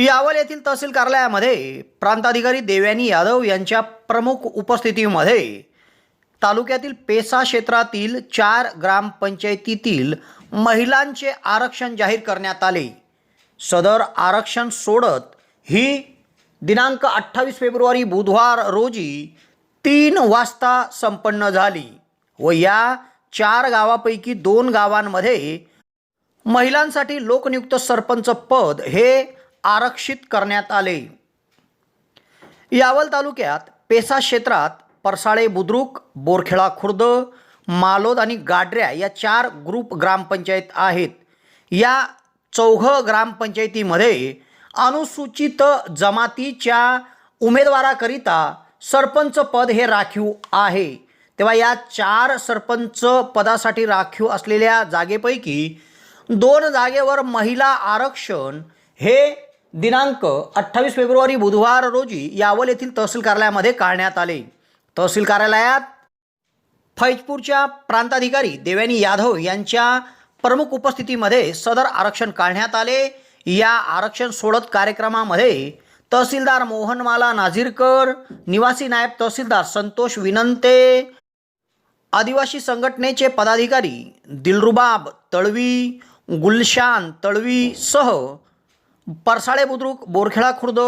यावल येथील तहसील कार्यालयामध्ये प्रांताधिकारी देवयानी यादव यांच्या प्रमुख उपस्थितीमध्ये तालुक्यातील पेसा क्षेत्रातील चार ग्रामपंचायतीतील महिलांचे आरक्षण जाहीर करण्यात आले. सदर आरक्षण सोडत ही दिनांक अठ्ठावीस फेब्रुवारी बुधवार रोजी तीन वाजता संपन्न झाली व या चार गावापैकी दोन गावांमध्ये महिलांसाठी लोकनियुक्त सरपंच पद हे आरक्षित करण्यात आले. यावल तालुक्यात पेसा क्षेत्रात परसाळे बुद्रुक बोरखेळा खुर्द मालोद आणि गाडऱ्या या चार ग्रुप ग्रामपंचायत आहेत. या चौघ ग्रामपंचायतीमध्ये अनुसूचित जमातीच्या उमेदवाराकरिता सरपंच पद हे राखीव आहे. तेव्हा या चार सरपंच पदासाठी राखीव असलेल्या जागेपैकी दोन जागेवर महिला आरक्षण हे दिनांक अठ्ठावीस फेब्रुवारी बुधवार रोजी यावल येथील तहसील कार्यालयामध्ये काढण्यात आले. तहसील कार्यालयात फैजपूरच्या प्रांताधिकारी देवयानी यादव यांच्या प्रमुख उपस्थितीमध्ये सदर आरक्षण काढण्यात आले. या आरक्षण सोडत कार्यक्रमामध्ये तहसीलदार मोहनमाला नाझीरकर निवासी नायब तहसीलदार संतोष विनंते आदिवासी संघटनेचे पदाधिकारी दिलरुबाब तळवी गुलशान तळवी सह परसाळे बुद्रुक बोरखेडा खुर्द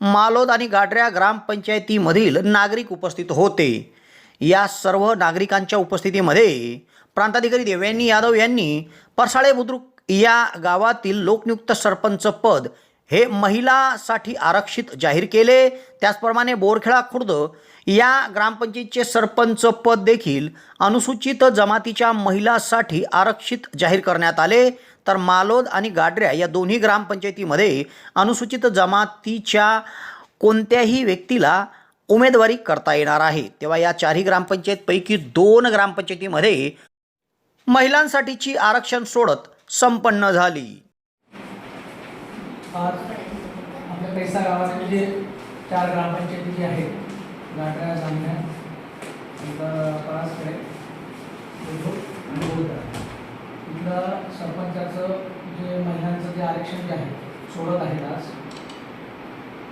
मालोद आणि गाडऱ्या ग्रामपंचायतीमधील नागरिक उपस्थित होते. या सर्व नागरिकांच्या उपस्थितीमध्ये प्रांताधिकारी देवयानी यादव यांनी परसाळे बुद्रुक या गावातील लोकनियुक्त सरपंच पद हे महिलासाठी आरक्षित जाहीर केले. त्याचप्रमाणे बोरखेळा खुर्द या ग्रामपंचायतीचे सरपंच पद देखील अनुसूचित जमातीच्या महिलासाठी आरक्षित जाहीर करण्यात आले. तर मालोद आणि गाड्र्या या दोन्ही ग्रामपंचायतीमध्ये अनुसूचित जमातीच्या कोणत्याही व्यक्तीला उमेदवारी करता येणार आहे. तेव्हा या चारही ग्रामपंचायतपैकी दोन ग्रामपंचायतीमध्ये महिलांसाठीची आरक्षण सोडत संपन्न झाली. आपल्या पैसा गावातील जे म्हणजे चार ग्रामपंचायती जी आहेत गाड्या जामण्या नंतर परासकडे बुद्रुक आणि बोलकडा इथलं सरपंचाचं जे महिलांचं जे आरक्षण जे आहे सोडत आहेत आज.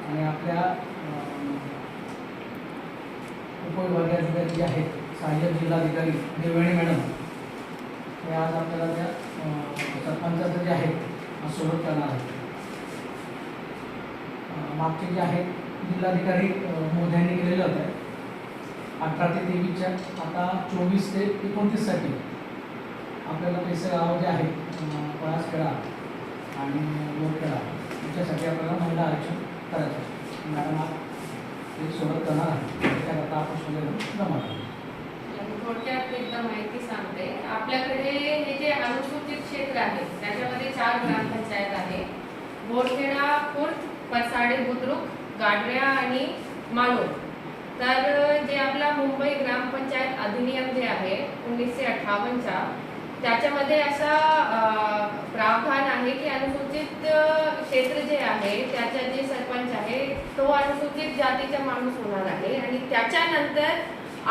आणि आपल्या उपविभागीय उपविभागाधिकारी जे आहेत सहाय्यक जिल्हाधिकारी देवयाणी मॅडम हे आज आपल्याला त्या सरपंचाचं जे आहे सोडत करणार आहेत. मागचे जे आहेत जिल्हाधिकारी मोद्यांनी केलेलं होतं. अठरा ते तेवीसच्या आता चोवीस ते एकोणतीससाठी आपल्याला पैसे गाव जे आहेत. पळास खेळा आणि बोरखेडा याच्यासाठी आपल्याला महिला आरक्षण करायचं मॅडम आज ते सोडत करणार आहे. आपण सगळे जमा थोडक्यात एकदा माहिती सांगते. आपल्याकडे हे जे अनुसूचित क्षेत्र आहे त्याच्यामध्ये चार ग्रामपंचायत आहे. बोरखेडा फोर्थ परसाडे बुद्रुक गाडऱ्या आणि मानोद तर जे आपला मुंबई ग्रामपंचायत अधिनियम जे आहे उन्नीसशे अठ्ठावन्नचा त्याच्यामध्ये असा प्रावधान आहे की अनुसूचित क्षेत्र जे आहे त्याचा जे सरपंच आहे तो अनुसूचित जातीचा माणूस होणार आहे. आणि त्याच्यानंतर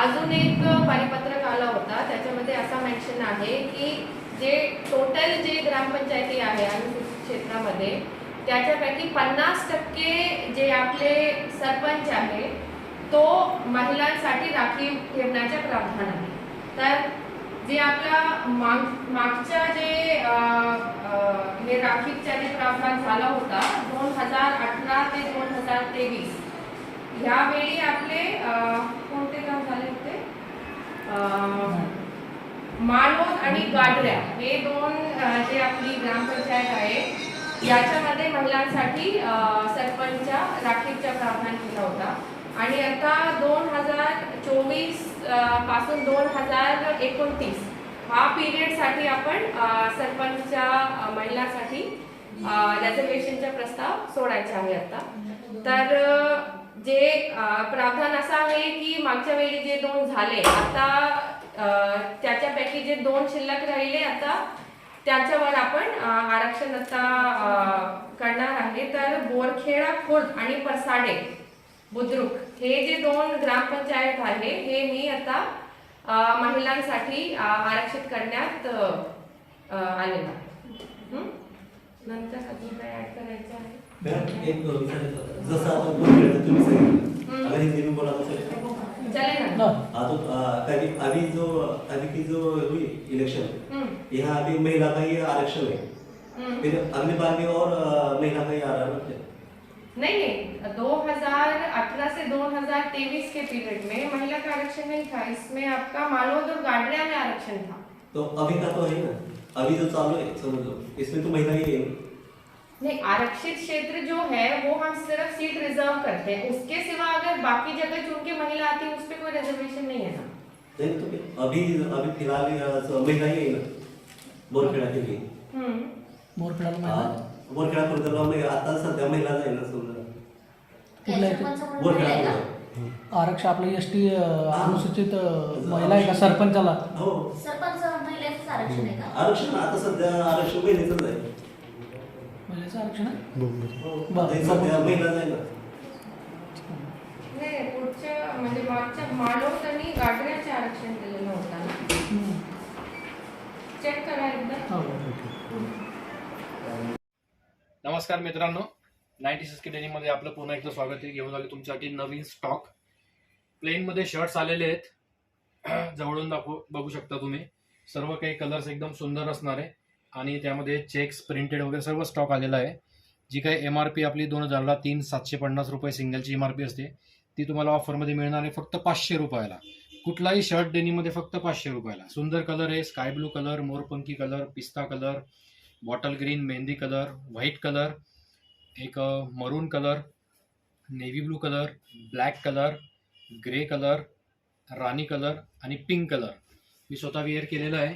अजून एक परिपत्रक आला होता. त्याच्यामध्ये असा मेन्शन आहे की जे टोटल जे ग्रामपंचायती आहे अनुसूचित क्षेत्रामध्ये त्याच्यापैकी पन्नास टक्के जे आपले सरपंच आहे तो महिलांसाठी राखीव ठेवण्याचे प्रावधान आहे. तर जे आपला माग मागच्या जे हे राखीवचा जे प्रावधान झाला होता दोन हजार अठरा ते दोन हजार तेवीस ह्यावेळी आपले कोणते काम झाले होते? मानोद आणि गाडऱ्या हे दोन जे आपली ग्रामपंचायत आहे याच्यामध्ये महिलांसाठी सरपंचच्या राखीवच्या प्रावधान केला होता. आणि आता दोन हजार चोवीसपासून दोन हजार एकोणतीस हा पिरियडसाठी आपण सरपंचच्या महिलांसाठी रेझर्वेशनचा प्रस्ताव सोडायचा आहे आता. तर जे प्रावधान असं आहे की मागच्या वेळी जे दोन झाले आता त्याच्यापैकी जे दोन शिल्लक राहिले आता त्याच्यावर आपण आरक्षण आता करणार आहे. तर बोरखेडा खुर्द आणि परसाडे बुद्रुक हे जे दोन ग्रामपंचायत आहे हे मी आता महिलांसाठी आरक्षित करण्यात आलेलं आहे? नंतर अजून काय ऍड करायचं आहे? एक. जसं आता बोललेलं तुम्ही सांगितलं. में चलेगा हाँ. तो कभी अभी जो अभी की जो हुई इलेक्शन यहाँ अभी महिला का ही आरक्षण है। फिर अगली बार भी और महिला का ही आरक्षण नहीं नहीं. 2018 से 2023 के पीरियड में महिला का आरक्षण नहीं था. इसमें आपका मालवद और गाडरिया में आरक्षण था. तो अभी का तो है ना? अभी जो चालू है समझ. लो इसमें तो महिला ही है। नहीं आरक्षित क्षेत्र जो है वो हम सिर्फ सीट रिजर्व करते हैं। उसके सिवा अगर बाकी जगह चुन के महिला आती है उस पर कोई रिजर्वेशन नहीं है ना? नहीं तो अभी अभी फिलहाल महिला ही है ना? बोरखेडा के लिए। हा, महिला? बोरखेडा कुर्दला आता सध्या महिला आहे ना समजा इथे? बोरखेडा. आरक्षण आपलं एस टी अनुसूचित महिला आहे का? सरपंचाला? हो. सरपंच महिलेचं आरक्षण आहे का? आरक्षण आता सध्या आरक्षण महिलेचंच आहे. आरक्षण आहे हो, हे सध्या महिलाच आहे ना. नाही पुढच्या म्हणजे मागच्या मालवद आणि गाडरियाचे आरक्षण दिलेलं होतं ना. हम्म. चेक करा एकदा. हो. नमस्कार मित्रांनो. नाईन्टी सिक्स डेनीमध्ये आपलं पुन्हा एकदा स्वागत आहे. घेऊन आले तुमच्यासाठी नवीन स्टॉक प्लेनमध्ये शर्ट्स आलेले आहेत. जवळून दाखवू बघू शकता तुम्ही. सर्व काही कलर्स एकदम सुंदर असणार आहे. आणि त्यामध्ये चेक्स प्रिंटेड वगैरे सर्व स्टॉक आलेला आहे. जी काही एम आर पी आपली दोन हजारला तीन सातशे पन्नास रुपये सिंगलची एम आर पी असते ती तुम्हाला ऑफरमध्ये मिळणार आहे फक्त पाचशे रुपयाला. कुठलाही शर्ट डेनीमध्ये फक्त पाचशे रुपयाला. सुंदर कलर आहे स्काय ब्लू कलर मोरपंखी कलर पिस्ता कलर बॉटल ग्रीन मेहंदी कलर व्हाईट कलर एक maroon colour navy blue colour black colour grey colour राणी कलर आणि पिंक कलर मी स्वतः वेअर केलेला आहे.